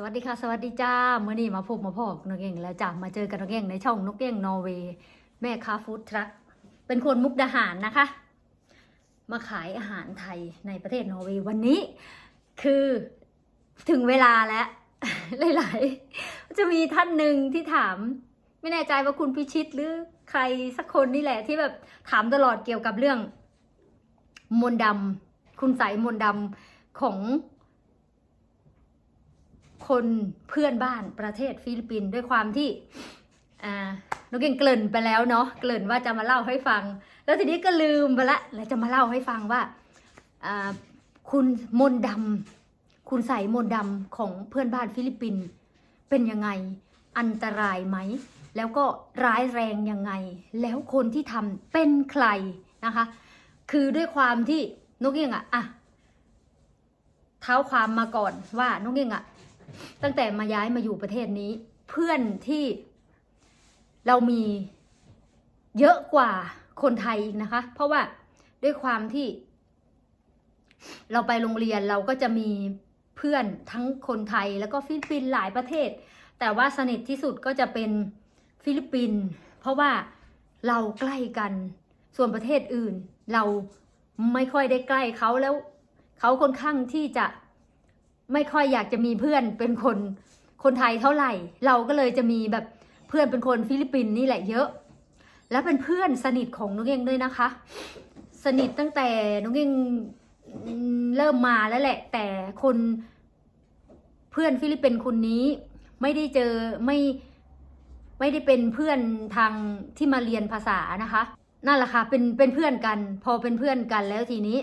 สวัสดีค่ะ สวัสดีจ้าเมื่อนี้มาพบมาพบนกเก่งแล้วจ้ามาเจอกันนกเก่งในช่องนกเก่งนอร์เวย์แม่ค้าฟู้ดทรัคเป็นคนมุกดาหารนะคะ มาขายอาหารไทยในประเทศนอร์เวย์วันนี้ คือถึงเวลาแล้ว หลาย ๆ จะมีท่านหนึ่งที่ถาม ไม่แน่ใจว่าคุณพิชิตหรือใครสักคนนี่แหละ ที่แบบถามตลอดเกี่ยวกับเรื่อง มนดำคุณใสมนดำของ คนเพื่อนบ้านประเทศฟิลิปปินส์ด้วยความที่อ่านกเก่งเกริ่นไปแล้วเนาะเกริ่นว่าจะมาเล่าให้ฟัง แล้วทีนี้ก็ลืมไปละแล้วจะมาเล่าให้ฟังว่าอ่าคุณมนต์ดำคุณใส่มนต์ดำของเพื่อนบ้านฟิลิปปินส์เป็นยังไงอันตรายไหม แล้วก็ร้ายแรงยังไง แล้วคนที่ทำเป็นใครนะคะ คือด้วยความที่นกเก่งอะอะเท้าความมาก่อนว่านกเก่งอะ ตั้งแต่มาย้ายมาอยู่ประเทศนี้ เพื่อนที่เรามีเยอะกว่าคนไทยอีกนะคะ เพราะว่าด้วยความที่ เราไปโรงเรียนเราก็จะมีเพื่อนทั้งคนไทยแล้วก็ฟิลิปปินส์หลายประเทศ แต่ว่าสนิทที่สุดก็จะเป็นฟิลิปปินส์เพราะว่าเราใกล้กัน ส่วนประเทศอื่น เราไม่ค่อยได้ใกล้เขาแล้ว เขาค่อนข้างที่จะ ไม่ค่อยอยากจะมีเพื่อนเป็นคนคนไทยเท่าไหร่ เราก็เลยจะมีแบบเพื่อนเป็นคนฟิลิปปินส์นี่แหละเยอะ แล้วเป็นเพื่อนสนิทของนุ้งเองด้วยนะคะ สนิทตั้งแต่นุ้งเองเริ่มมาแล้วแหละ แต่คนเพื่อนฟิลิปปินส์คนนี้ไม่ได้เจอไม่ไม่ได้เป็นเพื่อนทางที่มาเรียนภาษานะคะ นั่นแหละค่ะเป็นเป็นเพื่อนกัน พอเป็นเพื่อนกันแล้วทีนี้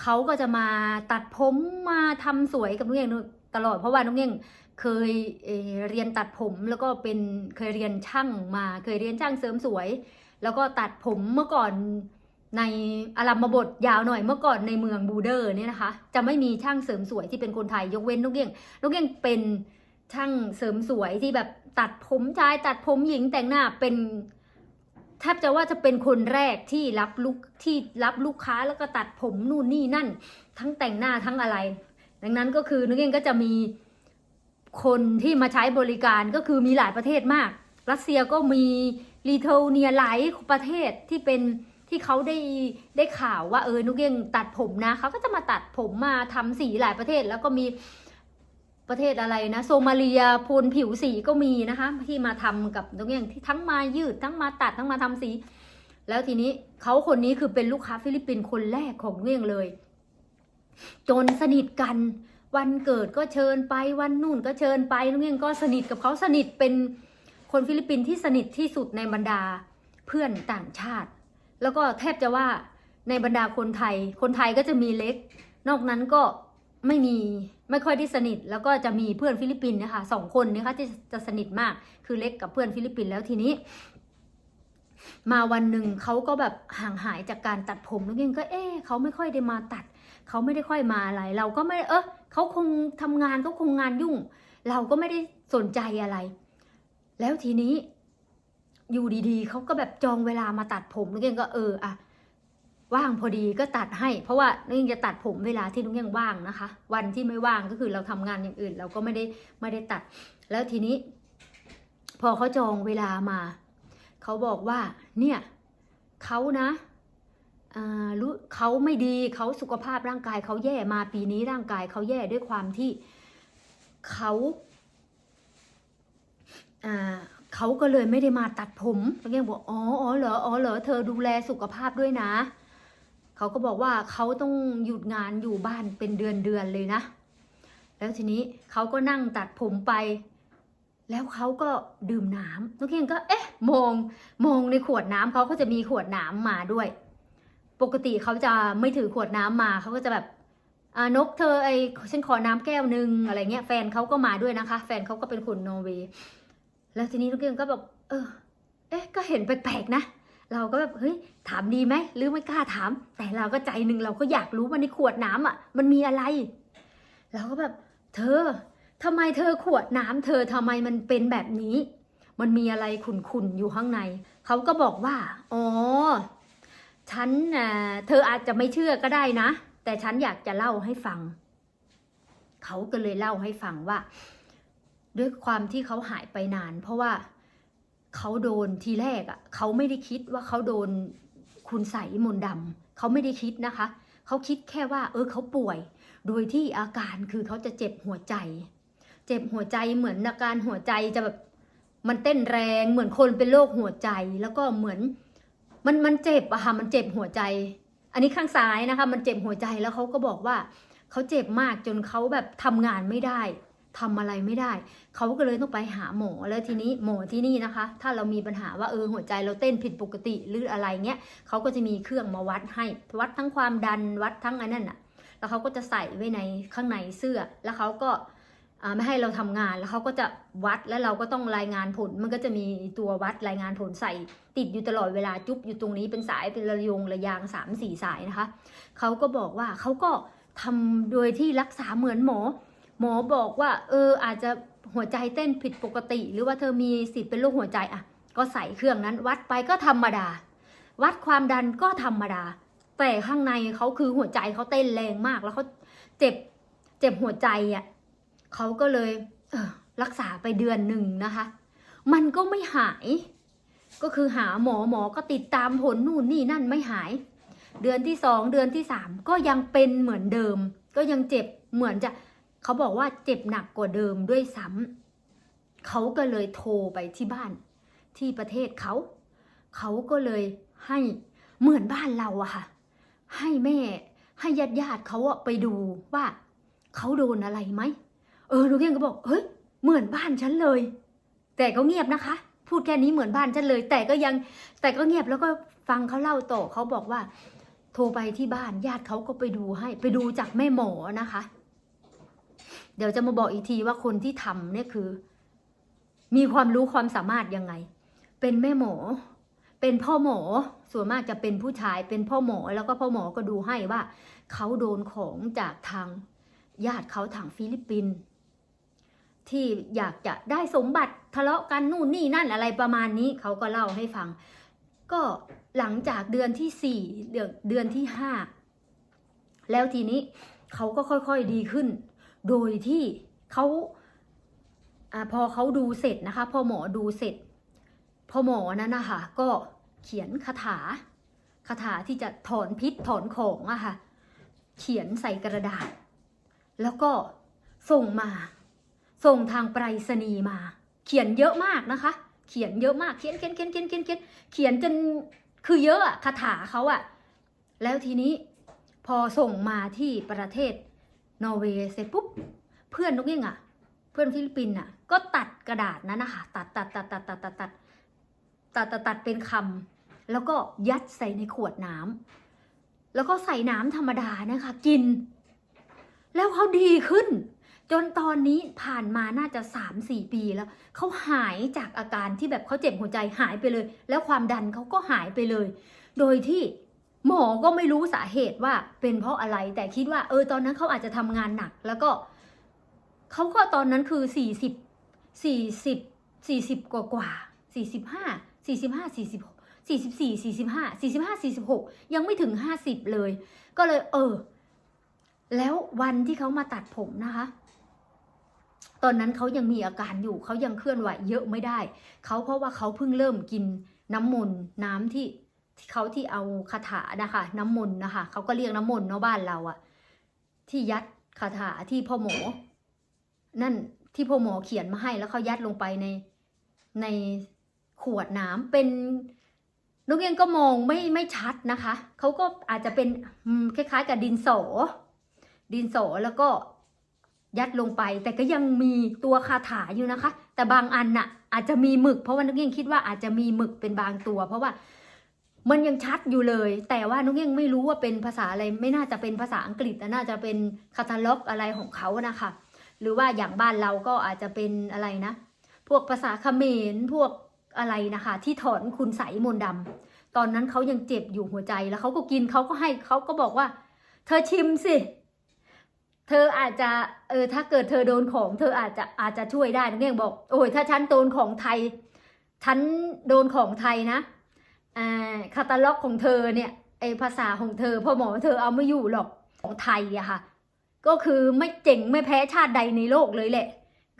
เขาก็จะมาตัดผมมาทำสวยกับน้งเองตลอดเพราะว่าน้งเองเคยเเรียนตัดผมแล้วก็เป็นเคยเรียนช่างมาเคยเรียนช่างเสริมสวย แล้วก็ตัดผมเมื่อก่อนในอารัมบทยาวหน่อยเมื่อก่อนในเมืองบูเดอร์เนี่ยนะคะ จะไม่มีช่างเสริมสวยที่เป็นคนไทยยกเว้นนกเก้งนกเก้งเป็นช่างเสริมสวยที่แบบตัดผมชายตัดผมหญิงแต่งหน้าเป็น แทบจะว่าจะเป็นคนแรกที่รับลูกที่รับลูกค้าแล้วก็ตัดผมนู่นนี่นั่น ทั้งแต่งหน้าทั้งอะไร ดังนั้นก็คือนึกเองก็จะมีคนที่มาใช้บริการก็คือมีหลายประเทศมาก รัสเซียก็มีลีเทเนียหลายประเทศที่เป็นที่เขาได้ได้ข่าวว่าเออนุกเองตัดผมนะเขาก็จะมาตัดผมมาทำสีหลายประเทศ แล้วก็มี ประเทศอะไรนะโซมาเลียโพนผิวสีก็มีนะคะ ที่มาทำกับนุกเองที่ทั้งมายืดทั้งมาตัดทั้งมาทำสี แล้วทีนี้เขาคนนี้คือเป็นลูกค้าฟิลิปปินส์คนแรกของนุกเองเลย จนสนิทกัน วันเกิดก็เชิญไปวันนู่นก็เชิญไปนุกเองก็สนิทกับเขาสนิทเป็นคนฟิลิปปินส์ที่สนิทที่สุดในบรรดาเพื่อนต่างชาติ แล้วก็แทบจะว่าในบรรดาคนไทย คนไทยก็จะมีเล็ก นอกนั้นก็ ไม่มีไม่ค่อยได้สนิท แล้วก็จะมีเพื่อนฟิลิปปินส์นะคะสองคนนะคะที่จะสนิทมากคือเล็กกับเพื่อนฟิลิปปินส์แล้วทีนี้ มาวันหนึ่งเขาก็แบบห่างหายจากการตัดผมนุกเองก็เอ๊เขาไม่ค่อยได้มาตัดเขาไม่ได้ค่อยมาอะไร เราก็ไม่เออเขาคงทำงานเขาคงงานยุ่ง เราก็ไม่ได้สนใจอะไร แล้วทีนี้อยู่ดีๆเขาก็แบบจองเวลามาตัดผมนุกเองก็เอออะ ว่างพอดีก็ตัดให้ เพราะว่านุกเองจะตัดผมเวลาที่นุกเองว่างนะคะ วันที่ไม่ว่างก็คือเราทำงานอย่างอื่น เราก็ไม่ได้ไม่ได้ตัด แล้วทีนี้ พอเขาจองเวลามาเขาบอกว่า เนี่ยเขานะอ่ารู้เขาไม่ดีเขาสุขภาพร่างกายเขาแย่มาปีนี้ร่างกายเขาแย่ด้วยความที่เขาอ่าเขาก็เลยไม่ได้มาตัดผมแล้วแกบอกอ๋ออ๋อเหรออ๋อเหรอเธอดูแลสุขภาพด้วยนะ เขาก็บอกว่าเขาต้องหยุดงานอยู่บ้านเป็นเดือนเดือนเลยนะ แล้วทีนี้เขาก็นั่งตัดผมไป แล้วเขาก็ดื่มน้ำน้องเก่งก็เอ๊ะมองมองในขวดน้ำเขาก็จะมีขวดน้ำมาด้วย ปกติเขาจะไม่ถือขวดน้ำมาเขาก็จะแบบอานกเธอไอฉันขอน้ำแก้วหนึ่งอะไรเงี้ยแฟนเขาก็มาด้วยนะคะ แฟนเขาก็เป็นคนนอร์เวย์แล้วทีนี้ลูกเก่งก็แบบเออ เอ๊ะก็เห็นแปลกๆนะ เราก็แบบเฮ้ยถามดีไหมหรือไม่กล้าถาม แต่เราก็ใจหนึ่งเราก็อยากรู้ว่าในขวดน้ำอะ มันมีอะไร เราก็แบบ เธอทำไมเธอขวดน้ำเธอทำไมมันเป็นแบบนี้ มันมีอะไรขุ่นๆอยู่ข้างในเขาก็บอกว่าอ๋อฉันน่ะเธออาจจะไม่เชื่อก็ได้นะ แต่ฉันอยากจะเล่าให้ฟัง เขาก็เลยเล่าให้ฟังว่า ด้วยความที่เขาหายไปนาน เพราะว่า เขาโดนทีแรกอะ่ะเขาไม่ได้คิดว่าเขาโดนคุณใสยมนต์ดำเขาไม่ได้คิดนะคะ เขาคิดแค่ว่า เออเขาป่วย โดยที่อาการคือเขาจะเจ็บหัวใจ เจ็บหัวใจเหมือนอาการหัวใจจะแบบมันเต้นแรงเหมือนคนเป็นโรคหัวใจแล้วก็เหมือนมันมันเจ็บอะค่ะมันเจ็บหัวใจ อันนี้ข้างซ้ายนะคะ มันเจ็บหัวใจแล้วเขาก็บอกว่าเขาเจ็บมากจนเขาแบบทำงานไม่ได้ ทำอะไรไม่ได้ เขาก็เลยต้องไปหาหมอแล้วทีนี้หมอที่นี่นะคะ ถ้าเรามีปัญหาว่าเออหัวใจเราเต้นผิดปกติหรืออะไรเงี้ยเขาก็จะมีเครื่องมาวัดให้วัดทั้งความดันวัดทั้งอันนั้นอะแล้วเขาก็จะใส่ไว้ในข้างในเสื้อ แล้วเขาก็อ่าไม่ให้เราทำงานแล้วเขาก็จะวัดแล้วเราก็ต้องรายงานผล มันก็จะมีตัววัดรายงานผลใส่ ติดอยู่ตลอดเวลาจุ๊บอยู่ตรงนี้เป็นสายเป็นระยงระยางสามสี่สายนะคะเขาก็บอกว่าเขาก็ทำโดยที่รักษาเหมือนหมอ หมอบอกว่า เออ อาจจะหัวใจเต้นผิดปกติ หรือว่าเธอมีสิทธิ์เป็นโรคหัวใจอะ ก็ใส่เครื่องนั้น วัดไปก็ธรรมดา วัดความดันก็ธรรมดา แต่ข้างในเขาคือหัวใจเขาเต้นแรงมากแล้วเขาเจ็บเจ็บหัวใจอะเขาก็เลยเออรักษาไปเดือนหนึ่งนะคะ มันก็ไม่หาย ก็คือหาหมอหมอก็ติดตามผลนู่นนี่นั่นไม่หาย เดือนที่สองเดือนที่สามก็ยังเป็นเหมือนเดิม ก็ยังเจ็บเหมือนจะ เขาบอกว่าเจ็บหนักกว่าเดิมด้วยซ้ำเขาก็เลยโทรไปที่บ้านที่ประเทศเขา เขาก็เลยให้เหมือนบ้านเราอะค่ะ ให้แม่ให้ญาติญาติเขาอะไปดูว่าเขาโดนอะไรไหม เออลูกเพียงก็บอก เฮ้ย เหมือนบ้านฉันเลย แต่ก็เงียบนะคะ พูดแค่นี้เหมือนบ้านฉันเลย แต่ก็ยัง แต่ก็เงียบแล้วก็ฟังเขาเล่าต่อเขาบอกว่า โทรไปที่บ้านญาติเขาก็ไปดูให้ ไปดูจากแม่หมอนะคะ เดี๋ยวจะมาบอกอีกทีว่าคนที่ทำเนี่ยคือ มีความรู้ความสามารถยังไง เป็นแม่หมอ เป็นพ่อหมอ ส่วนมากจะเป็นผู้ชาย เป็นพ่อหมอ แล้วก็พ่อหมอก็ดูให้ว่า เขาโดนของจากทางญาติเขาทางฟิลิปปินส์ที่อยากจะได้สมบัติทะเลาะกันนู่นนี่นั่นอะไรประมาณนี้เขาก็เล่าให้ฟัง ก็หลังจากเดือนที่สี่เดือนเดือนที่ห้าแล้วทีนี้เขาก็ค่อยๆดีขึ้น โดยที่เขาอพอเขาดูเสร็จนะคะ พอหมอดูเสร็จ พอหมอนั้นนะคะก็เขียนคาถาคาถาที่จะถอนพิษถอนของอะค่ะ เขียนใส่กระดาษ แล้วก็ส่งมา ส่งทางไปรษณีย์มา เขียนเยอะมากนะคะ เขียนเยอะมากเขียนเขียนเขียนเขียนเขียนเขียนเขียนจนคือเยอะอะคาถาเขาอะแล้วทีนี้พอส่งมาที่ประเทศ นอร์เวย์เสร็จปุ๊บเพื่อนนกเองอะ เพื่อนฟิลิปปินส์อะก็ตัดกระดาษนั้นนะคะตัดตัดตัดตัดตัดตัดตัดตัดตัดตัดเป็นคำแล้วก็ยัดใส่ในขวดน้ำแล้วก็ใส่น้ำธรรมดานะคะ กิน แล้วเขาดีขึ้น จนตอนนี้ผ่านมาน่าจะสามสี่ปีแล้วเขาหายจากอาการที่แบบเขาเจ็บหัวใจหายไปเลย แล้วความดันเขาก็หายไปเลย โดยที่ หมอก็ไม่รู้สาเหตุว่าเป็นเพราะอะไร แต่คิดว่า เออตอนนั้นเขาอาจจะทำงานหนัก แล้วก็เขาก็ตอนนั้นคือสี่สิบสี่สิบสี่สิบกว่ากว่าสี่สิบห้าสี่สิบห้าสี่สิบสี่สิบสี่สี่สิบห้าสี่สิบห้าสี่สิบหกยังไม่ถึงห้าสิบเลย ก็เลย เออ แล้ววันที่เขามาตัดผมนะคะ ตอนนั้นเขายังมีอาการอยู่เขายังเคลื่อนไหวเยอะไม่ได้เขาเพราะว่าเขาเพิ่งเริ่มกินน้ำมนต์น้ำที่ที่ เขาที่เอาคาถานะคะน้ำมนต์นะคะเขาก็เรียกน้ำมนต์เนาะบ้านเราอะที่ยัดคาถาที่พ่อหมอ นั่นที่พ่อหมอเขียนมาให้แล้วเขายัดลงไปในในขวดน้ำเป็นนกเองก็มองไม่ไม่ชัดนะคะเขาก็อาจจะเป็นคล้ายๆ กับดินสอดินสอแล้วก็ยัดลงไป แต่ก็ยังมีตัวคาถาอยู่นะคะ แต่บางอันน่ะอาจจะมีหมึก เพราะว่านุกยังคิดว่าอาจจะมีหมึกเป็นบางตัว เพราะว่า มันยังชัดอยู่เลย แต่ว่านุกยังไม่รู้ว่าเป็นภาษาอะไร ไม่น่าจะเป็นภาษาอังกฤษแต่น่าจะเป็นคาตาล็อกอะไรของเขานะคะ หรือว่าอย่างบ้านเราก็อาจจะเป็นอะไรนะ พวกภาษาเขมรพวกอะไรนะคะ ที่ถอนคุณใสมนต์ดำตอนนั้นเขายังเจ็บอยู่หัวใจแล้วเขาก็กินเขาก็ให้เขาก็บอกว่า เธอชิมสิ เธออาจจะเออถ้าเกิดเธอโดนของ เธออาจจะอาจจะช่วยได้นักเรียนบอก โอ้ยถ้าฉันโดนของไทยฉันโดนของไทยนะ คาตาล็อกของเธอเนี่ยไอภาษาของเธอพ่อหมอเธอเอาไม่อยู่หรอกของไทยอะค่ะ ก็คือไม่เจ๋งไม่แพ้ชาติใดในโลกเลยแหละ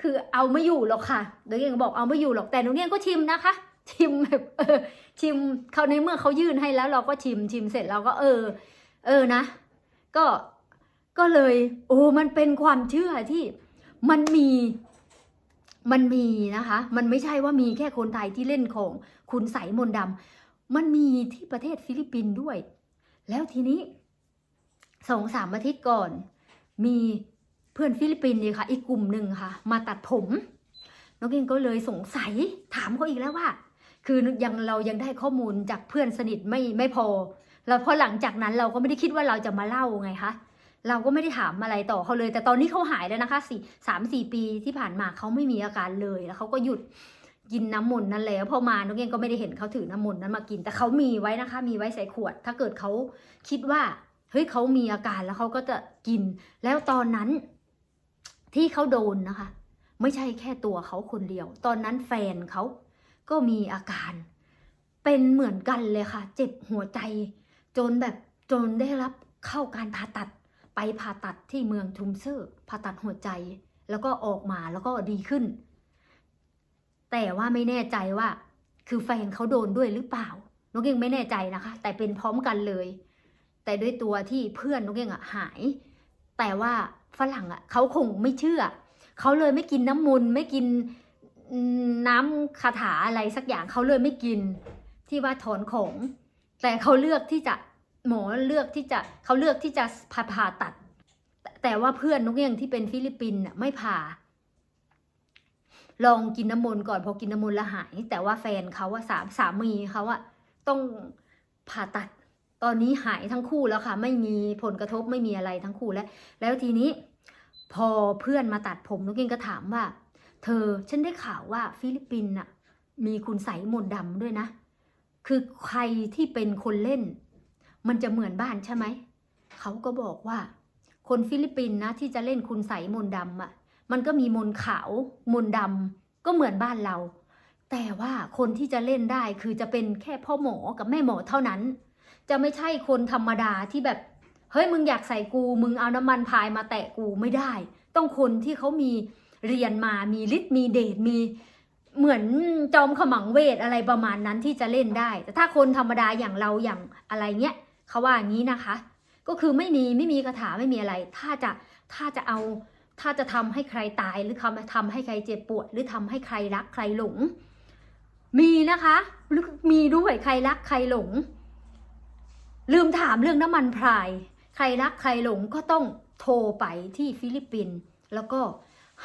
คือเอาไม่อยู่หรอกค่ะเดี๋ยวเองบอกเอาไม่อยู่หรอกแต่หนูเองก็ชิมนะคะ ชิมแบบเออชิมเขาในเมื่อเขายื่นให้แล้วเราก็ชิมชิมเสร็จเราก็เออ เออนะ ก็ก็เลย โอ้มันเป็นความเชื่อที่มันมีมันมีนะคะ มันไม่ใช่ว่ามีแค่คนไทยที่เล่นของคุณใสมนต์ดำ มันมีที่ประเทศฟิลิปปินส์ด้วย แล้วทีนี้สองสามอาทิตย์ก่อน มีเพื่อนฟิลิปปินส์เนี่ยค่ะ อีกกลุ่มหนึ่งค่ะ มาตัดผมน้องเองก็เลยสงสัยถามเขาอีกแล้วว่า คือยังเรายังได้ข้อมูลจากเพื่อนสนิทไม่ไม่พอ แล้วพอหลังจากนั้นเราก็ไม่ได้คิดว่าเราจะมาเล่าไงคะเราก็ไม่ได้ถามอะไรต่อเขาเลย แต่ตอนนี้เขาหายแล้วนะคะสี่สามสี่ปีที่ผ่านมาเขาไม่มีอาการเลยแล้วเขาก็หยุด กินน้ำมนต์นั่นแล้วพอมาน้องเองก็ไม่ได้เห็นเขาถือน้ำมนต์นั้นมากิน แต่เขามีไว้นะคะ มีไว้ใส่ขวด ถ้าเกิดเขาคิดว่าเฮ้ยเขามีอาการแล้วเขาก็จะกิน แล้วตอนนั้นที่เขาโดนนะคะ ไม่ใช่แค่ตัวเขาคนเดียว ตอนนั้นแฟนเขาก็มีอาการ เป็นเหมือนกันเลยค่ะ เจ็บหัวใจ จนแบบจนได้รับเข้าการผ่าตัดไปผ่าตัดที่เมืองทุมเซอร์ผ่าตัดหัวใจ แล้วก็ออกมาแล้วก็ดีขึ้น แต่ว่าไม่แน่ใจว่า คือแฟนเขาโดนด้วยหรือเปล่า น้องเก่งไม่แน่ใจนะคะ แต่เป็นพร้อมกันเลย แต่ด้วยตัวที่เพื่อนน้องเก่งอะหาย แต่ว่าฝรั่งอะเขาคงไม่เชื่อ เขาเลยไม่กินน้ำมนต์ไม่กินน้ำคาถาอะไรสักอย่างเขาเลยไม่กินที่ว่าถอนของ แต่เขาเลือกที่จะหมอเลือกที่จะเขาเลือกที่จะผ่าผ่าตัด แต่ว่าเพื่อนนุกเองที่เป็นฟิลิปปินส์น่ะไม่ผ่า ลองกินน้ำมนต์ก่อนพอกินน้ำมนต์แล้วหาย แต่ว่าแฟนเขาว่าสามสามีเขาอะต้องผ่าตัดตอนนี้หายทั้งคู่แล้วค่ะ ไม่มีผลกระทบไม่มีอะไรทั้งคู่แล้ว แล้วทีนี้ พอเพื่อนมาตัดผมนุกเองก็ถามว่า เธอฉันได้ข่าวว่าฟิลิปปินส์น่ะมีคุณใสยมนต์ดำด้วยนะ คือใครที่เป็นคนเล่น มันจะเหมือนบ้านใช่ไหมเขาก็บอกว่า คนฟิลิปปินส์นะที่จะเล่นคุณใสยมนต์ดำอะ่ะ มันก็มีมนขาวมนต์ดำก็เหมือนบ้านเรา แต่ว่าคนที่จะเล่นได้คือจะเป็นแค่พ่อหมอกับแม่หมอเท่านั้น จะไม่ใช่คนธรรมดาที่แบบ เฮ้ยมึงอยากใส่กูมึงเอาน้ำมันพายมาแตะกูไม่ได้ ต้องคนที่เขามีเรียนมามีฤทธิ์มีเดชมีเหมือนจอมขมังเวทอะไรประมาณนั้นที่จะเล่นได้ แต่ถ้าคนธรรมดาอย่างเราอย่างอะไรเงี้ยเขาว่าอย่างนี้นะคะ ก็คือไม่มีไม่มีคาถาไม่มีอะไร ถ้าจะถ้าจะเอา ถ้าจะทำให้ใครตายหรือทำทำให้ใครเจ็บปวด หรือทำให้ใครรักใครหลง มีนะคะหรือมีด้วยใครรักใครหลง ลืมถามเรื่องน้ำมันพราย ใครรักใครหลงก็ต้องโทรไปที่ฟิลิปปินส์แล้วก็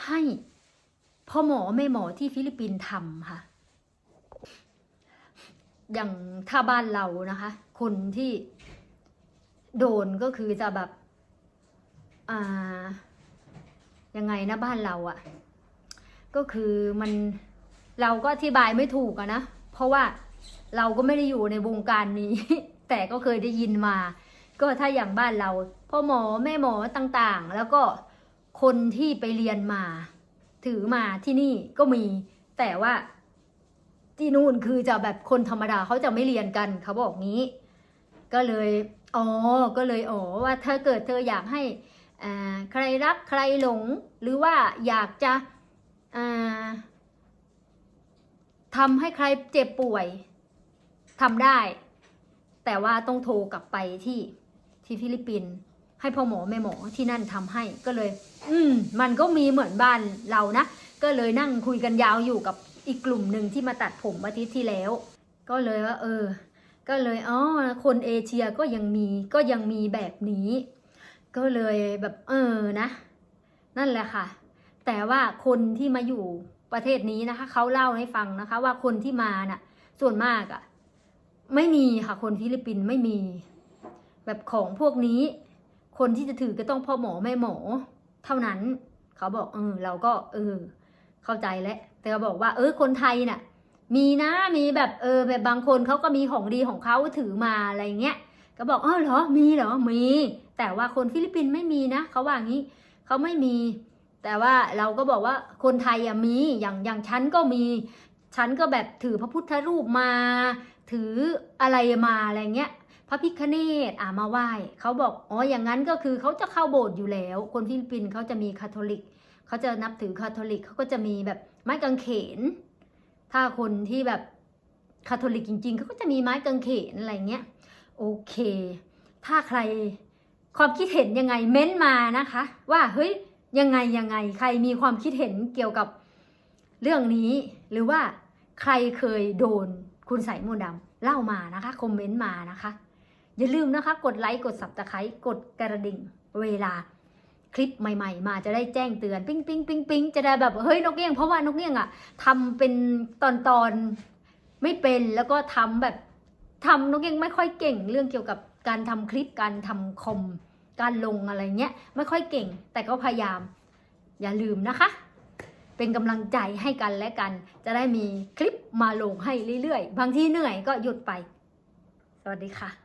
ให้พ่อหมอแม่หมอที่ฟิลิปปินส์ทำค่ะ อย่างถ้าบ้านเรานะคะ คนที่โดนก็คือจะแบบ อ่า ยังไงนะบ้านเราอะก็คือมันเราก็อธิบายไม่ถูกอะนะ เพราะว่าเราก็ไม่ได้อยู่ในวงการนี้ แต่ก็เคยได้ยินมา ก็ถ้าอย่างบ้านเราพ่อหมอแม่หมอต่างๆ แล้วก็คนที่ไปเรียนมา ถือมาที่นี่ก็มี แต่ว่าที่นู่นคือจะแบบคนธรรมดาเขาจะไม่เรียนกันเขาบอกงี้ ก็เลยอ๋อก็เลยอ๋อว่าถ้าเกิดเธออยากให้ ใครรักใครหลงหรือว่าอยากจะทำให้ใครเจ็บป่วยทำได้ แต่ว่าต้องโทรกลับไปที่ที่ฟิลิปปินส์ให้พ่อหมอแม่หมอที่นั่นทำให้ก็เลย อืมมันก็มีเหมือนบ้านเรานะ ก็เลยนั่งคุยกันยาวอยู่กับอีกกลุ่มหนึ่งที่มาตัดผมอาทิตย์ที่แล้ว ก็เลยว่า เออ ก็เลยอ๋อคนเอเชียก็ยังมีก็ยังมีแบบนี้ ก็เลยแบบเออนะ นั่นแหละค่ะ แต่ว่าคนที่มาอยู่ประเทศนี้นะคะเขาเล่าให้ฟังนะคะ ว่าคนที่มาน่ะ ส่วนมากอะ่ะ ไม่มีค่ะคนฟิลิปปินส์ไม่มี แบบของพวกนี้ คนที่จะถือก็ต้องพ่อหมอแม่หมอ เท่านั้น เขาบอกเออเราก็ เออ เข้าใจแล้วแต่เขาบอกว่า เออคนไทยน่ะ มีนะมีแบบเออ แบบบางคนเขาก็มีของดีของเขาถือมาอะไรเงี้ย ก็บอกเออเหรอมีเหรอมี แต่ว่าคนฟิลิปปินส์ไม่มีนะเขาว่างี้เขาไม่มี แต่ว่าเราก็บอกว่าคนไทยอะมีอย่างอย่างฉันก็มีฉันก็แบบถือพระพุทธรูปมา ถืออะไรมาอะไรเงี้ยพระพิคเนตอ่ามาไหว้เขาบอกอ๋ออย่างนั้นก็คือเขาจะเข้าโบสถ์อยู่แล้ว คนฟิลิปปินส์เขาจะมีคาทอลิกเขาจะนับถือคาทอลิกเขาก็จะมีแบบไม้กางเขน ถ้าคนที่แบบคาทอลิกจริงๆเขาก็จะมีไม้กางเขนอะไรเงี้ย โอเค ถ้าใครความคิดเห็นยังไงเม้นต์มานะคะ ว่าเฮ้ยยังไงยังไงใครมีความคิดเห็นเกี่ยวกับเรื่องนี้ หรือว่าใครเคยโดนคุณใส่มนดำเล่ามานะคะคอมเมนต์มานะคะ อย่าลืมนะคะ กดไลค์กดสับตะไคร้กดกระดิ่ง เวลาคลิปใหม่ ๆ มาจะได้แจ้งเตือนปิ๊งปิ๊งปิ๊งปิ๊งจะได้แบบเฮ้ยนกเอี้ยงเพราะว่านกเอี้ยงอะทำเป็นตอนตอนๆไม่เป็นแล้วก็ทำแบบ ทำนกยังไม่ค่อยเก่งเรื่องเกี่ยวกับการทำคลิปการทำคอมการลงอะไรเงี้ยไม่ค่อยเก่ง แต่ก็พยายาม อย่าลืมนะคะ เป็นกำลังใจให้กันและกัน จะได้มีคลิปมาลงให้เรื่อยๆ บางทีเหนื่อยก็หยุดไป สวัสดีค่ะ